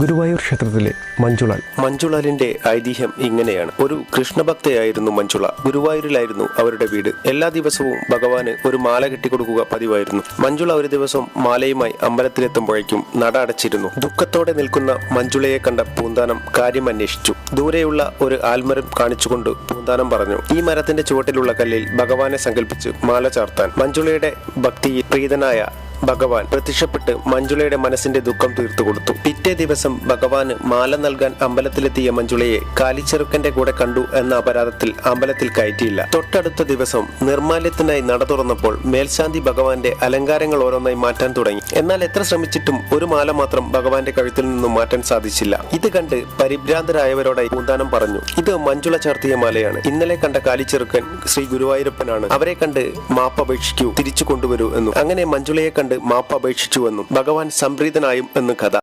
ഗുരുവായൂർ ക്ഷേത്രത്തിലെ മഞ്ജുളാൽ. മഞ്ജുളാലിന്റെ ഐതിഹ്യം ഇങ്ങനെയാണ്. ഒരു കൃഷ്ണഭക്തയായിരുന്നു മഞ്ജുള. ഗുരുവായൂരിലായിരുന്നു അവരുടെ വീട്. എല്ലാ ദിവസവും ഭഗവാന് ഒരു മാല കെട്ടിക്കൊടുക്കുക പതിവായിരുന്നു. മഞ്ജുള ഒരു ദിവസം മാലയുമായി അമ്പലത്തിലെത്തുമ്പോഴേക്കും നട അടച്ചിരുന്നു. ദുഃഖത്തോടെ നിൽക്കുന്ന മഞ്ജുളയെ കണ്ട പൂന്താനം കാര്യം അന്വേഷിച്ചു. ദൂരെയുള്ള ഒരു ആൽമരം കാണിച്ചുകൊണ്ട് പൂന്താനം പറഞ്ഞു ഈ മരത്തിന്റെ ചുവട്ടിലുള്ള കല്ലിൽ ഭഗവാനെ സങ്കല്പിച്ച് മാല ചാർത്താൻ. മഞ്ജുളയുടെ ഭക്തിയിൽ പ്രീതനായ ഭഗവാൻ പ്രത്യക്ഷപ്പെട്ട് മഞ്ജുളയുടെ മനസ്സിന്റെ ദുഃഖം തീർത്തു കൊടുത്തു. പിറ്റേ ദിവസം ഭഗവാന് മാല നൽകാൻ അമ്പലത്തിലെത്തിയ മഞ്ജുളയെ കാലിച്ചെറുക്കന്റെ കൂടെ കണ്ടു എന്ന അപരാധത്തിൽ അമ്പലത്തിൽ കയറ്റിയില്ല. തൊട്ടടുത്ത ദിവസം നിർമാല്യത്തിനായി നട തുറന്നപ്പോൾ മേൽശാന്തി ഭഗവാന്റെ അലങ്കാരങ്ങൾ ഓരോന്നായി മാറ്റാൻ തുടങ്ങി. എന്നാൽ എത്ര ശ്രമിച്ചിട്ടും ഒരു മാല മാത്രം ഭഗവാന്റെ കഴുത്തിൽ നിന്നും മാറ്റാൻ സാധിച്ചില്ല. ഇത് കണ്ട് പരിഭ്രാന്തരായവരോടായി പൂന്താനം പറഞ്ഞു ഇത് മഞ്ജുള ചാർത്തിയ മാലയാണ്. ഇന്നലെ കണ്ട കാലിച്ചെറുക്കൻ ശ്രീ ഗുരുവായൂരപ്പനാണ്. അവരെ കണ്ട് മാപ്പ് അപേക്ഷിക്കൂ തിരിച്ചു കൊണ്ടുവരൂ എന്നു. അങ്ങനെ മഞ്ജുളയെ കണ്ട് മാപ്പ് അപേക്ഷിച്ചുവെന്നും ഭഗവാൻ സംപ്രീതനായും എന്ന് കഥ.